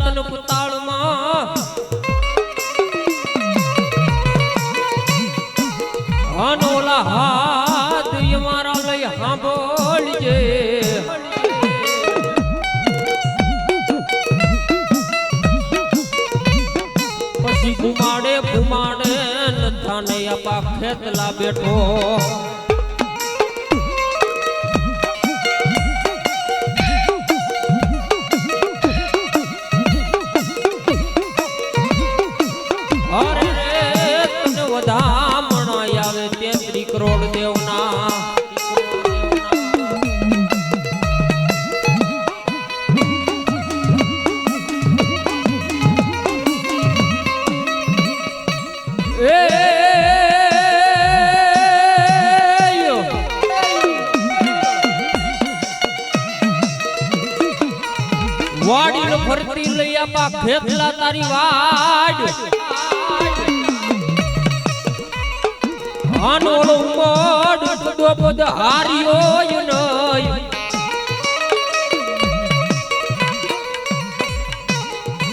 તન પુતાળમાં. અનોલા હાથ મારા લઈ સાંભળજે પછી ઘુમાડે ઘુમાડે નથાને આપા ખેતલા બેઠો.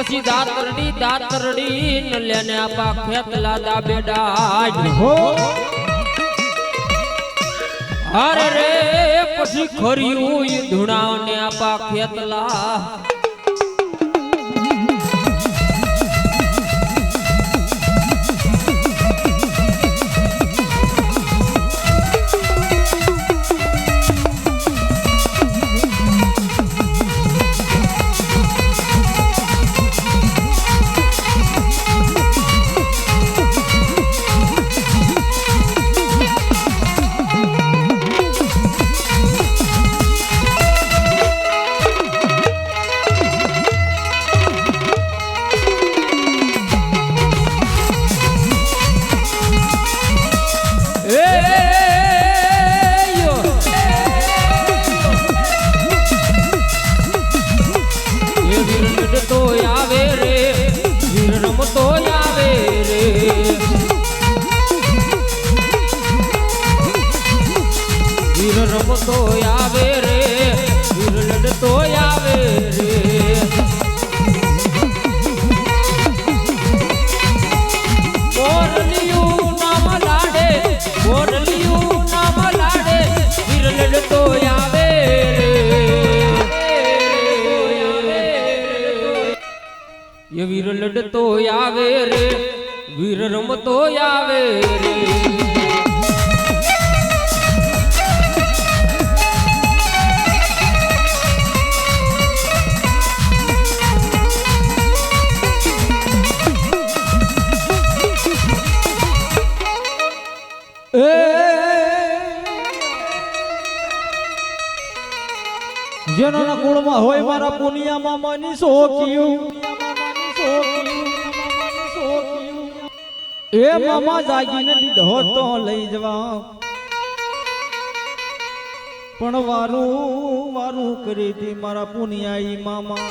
પછી દાતરડી દાતરડી ન લેને આપા ખેતલા દા બેડા હો. અરે રે પછી ખર્યું ધૂણાને આપા ખેતલા વીર લડતો આવે રે, વીર રમતો આવે રે. જેના કુળમાં હોય મારા પુનિયા મામાની સોક્યું એ મામા જાગીને દીધો તો લઈ જવા પણ વારું વારું કરી હતી મારા પુનિયાઈ મામા.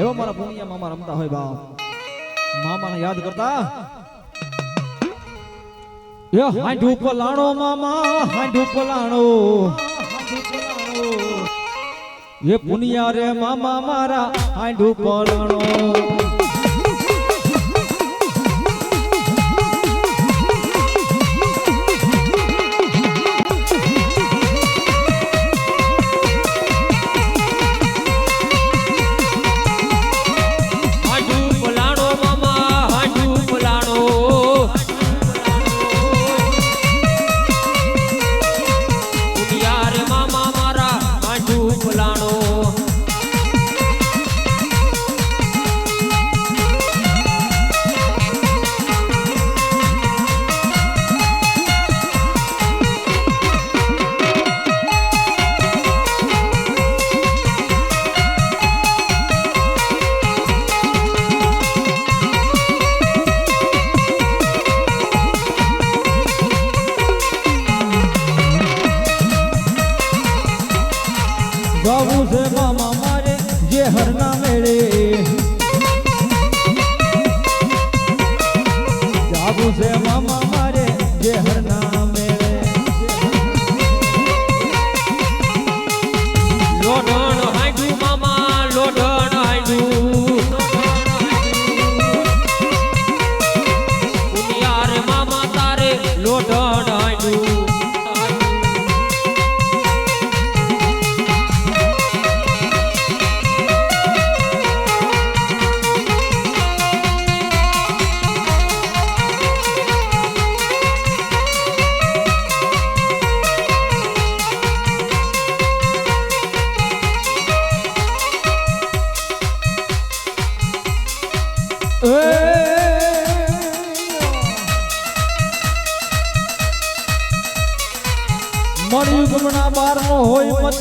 એવો મારા પુનિયા મામા રમતા હોય બાપ. મામાને યાદ કરતા? એ હાંડુ પલાણો મામા હાંડુ પલાણો. એ પુનિયા રે મામા મારા હાંડુ પલાણો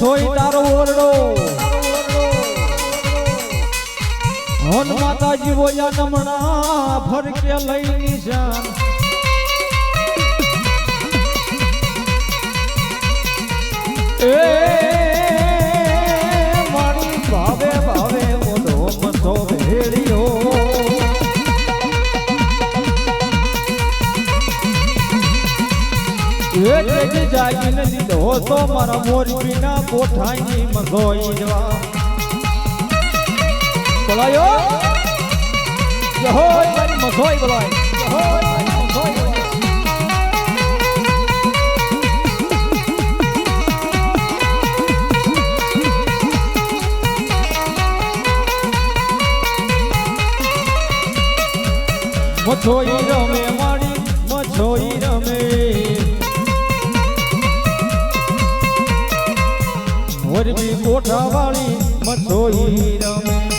મથોય તારો ઓરડો. હોન માતાજી બોલ્યા નમણા ફરકે લઈ નિશાન એ મારી ભાવે ભાવે મોઢો મથો ભેળ્યો એ જાગીને દીધો તો મારા મોરબીના કોઠાની મગોઈ જવા. બોલાયો? યહોય મારી મગોઈ બોલાય. મછોઈ રમે મારી, મથોઈ રમે. મોરબી કોઠાવાળી મસોઈ રમે.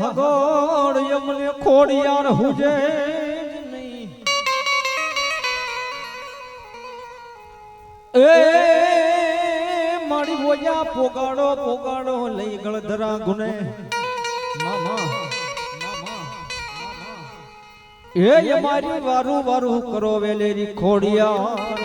હગોડ યમને ખોડિયાર હુજે એ મારી બોલ્યા પોગાડો પોગાડો, લઈ ગળધરા ગુને. મામા એ મારી વારું વારું કરો વેલેરી ખોડિયા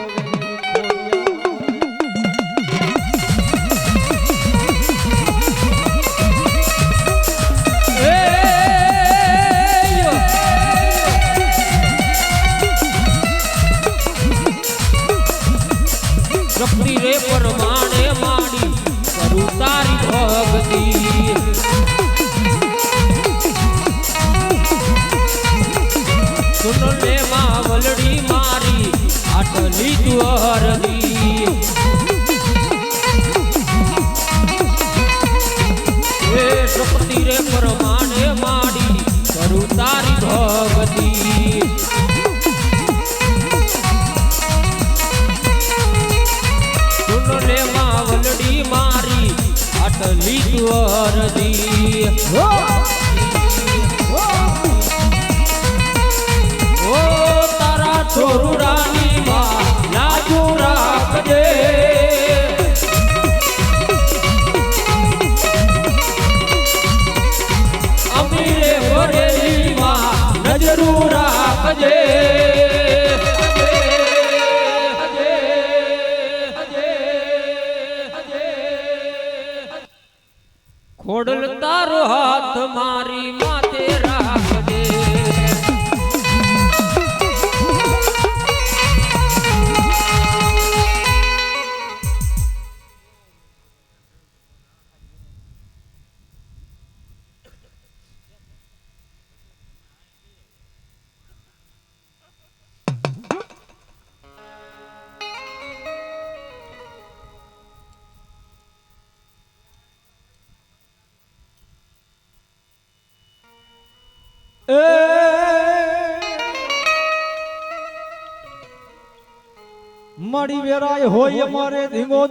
વેરાય હોય અમારે ધીંગો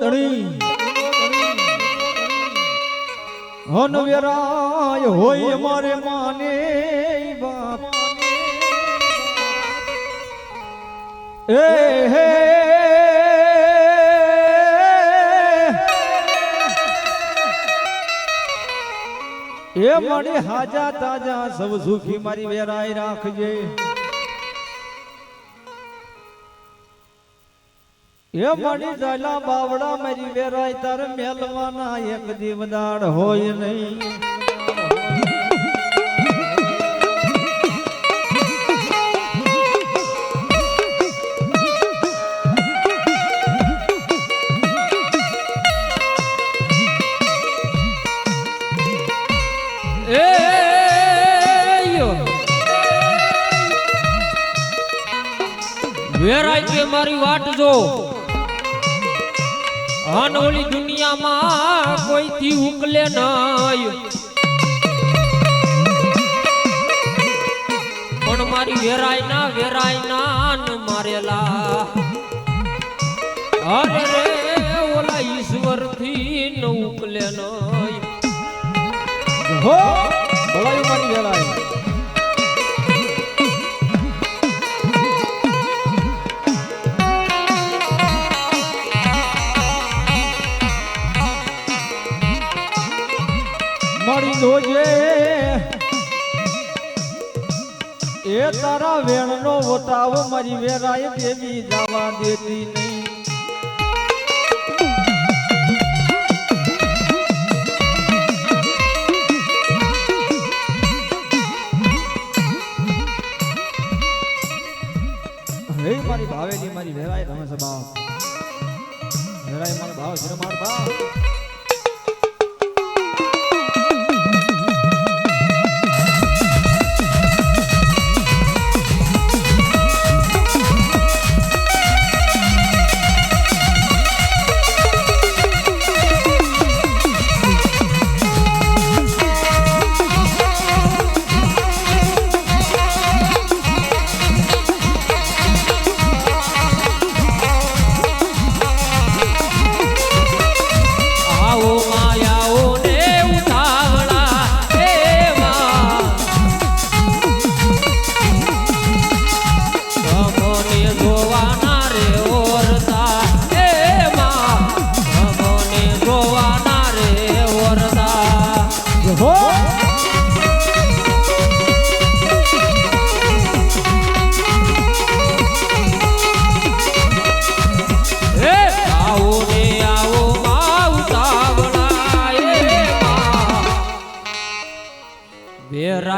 હન વેરાય હોય અમારે માને બાપ. એ હે. એ મળી હાજા તાજા સૌ સુખી મારી વેરાય રાખજે. એ મળી જાલા બાવડા મારી વેરાય તાર મેલવાના એક દીવદાડ હોય નહીં. વેરાય મારી વાટ જો અન ઓલી દુનિયામાં કોઈથી ઉકલે નય. પણ મારી વેરાય ના વેરાય ન મારેલા. અરે રે, ઓલા ઈશ્વરથી ન ઉકલે નય. હો ભલાઈ મારી વેરાય જોજે. એ તારા વેણનો વટાવ મારી વેરાય દેવી જવા દેતી નહીં. હે મારી ભાવેલી, મારી વેરાય રમે સભા વેરાય મારો ભાવ છે ભાવ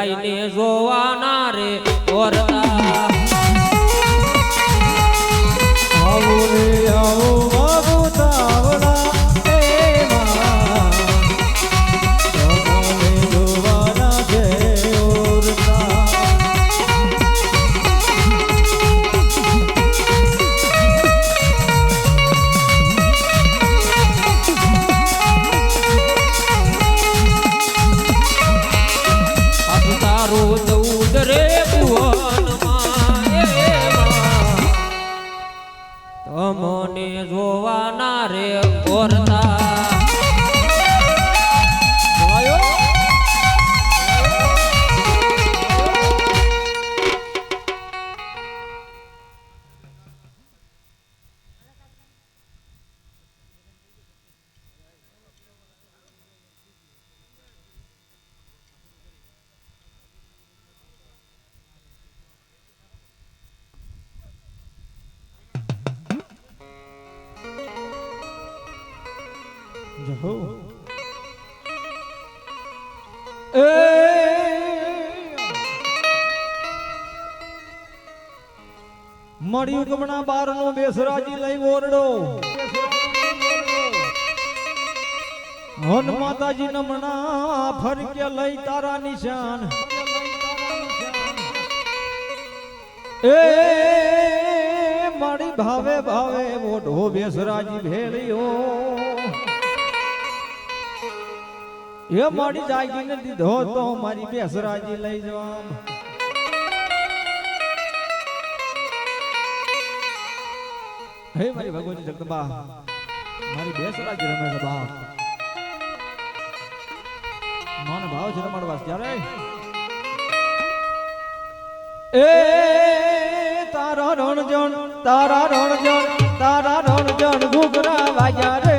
વેરાઈ ને મળ્યું કમણા બાર નો બેસરાજી લઈ ઓરડો હન માતાજી નમણા ફરકે લઈ તારા નિશાન. એ મારી ભાવે ભાવે મોઢો બેસરાજી ભેળ્યો. એ મારી જાગીને દીધો તો મારી બેસરાજી લઈ જવા હે મારી ભગવતી જગદંબા મારી બેસરાજી રમે છે બાપ માનો ભાવ છે રમાડવા ત્યારે? એ તારા રણજણ તારા રણજણ તારા રણજણ ઘૂઘરા વાગ્યા રે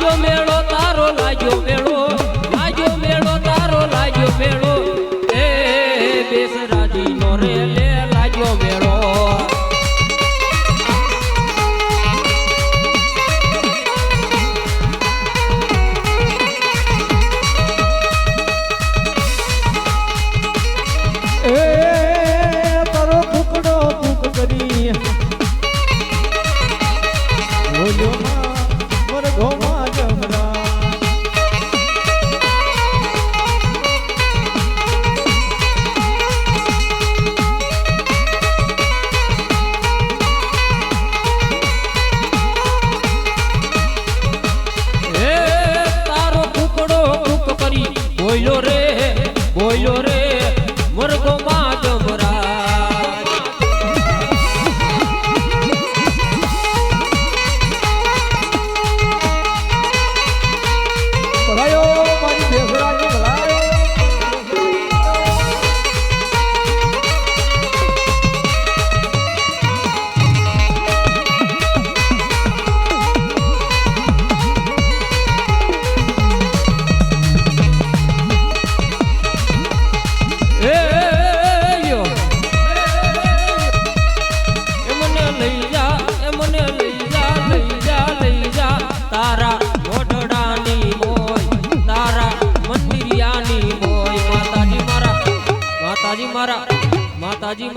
લાગ્યો મેળો તારો લાગ્યો મેળો.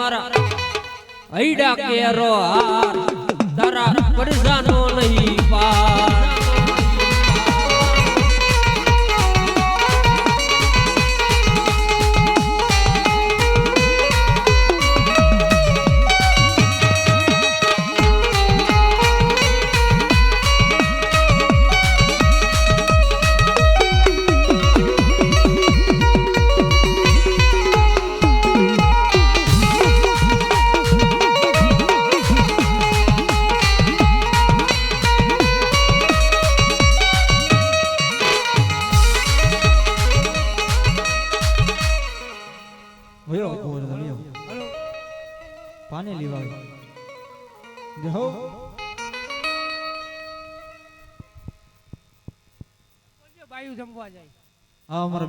મારા ઐડા કેરો હાર. તારા પડજાનો નહીં.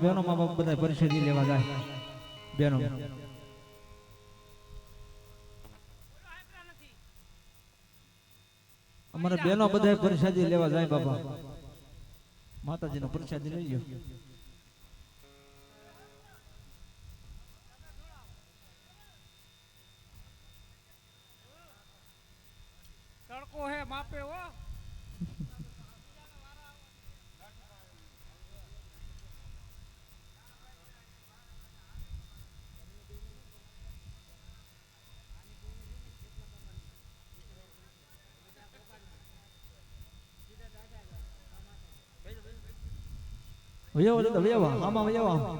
બહેનો મા બાપ બધા પરિષદ લેવા જાય. બહેનો અમારે બહેનો બધા પરિષદ લેવા જાય બાપા. માતાજીનો પ્રસાદ લઈ લ્યો. 我要我的怎么样啊阿妈我要吧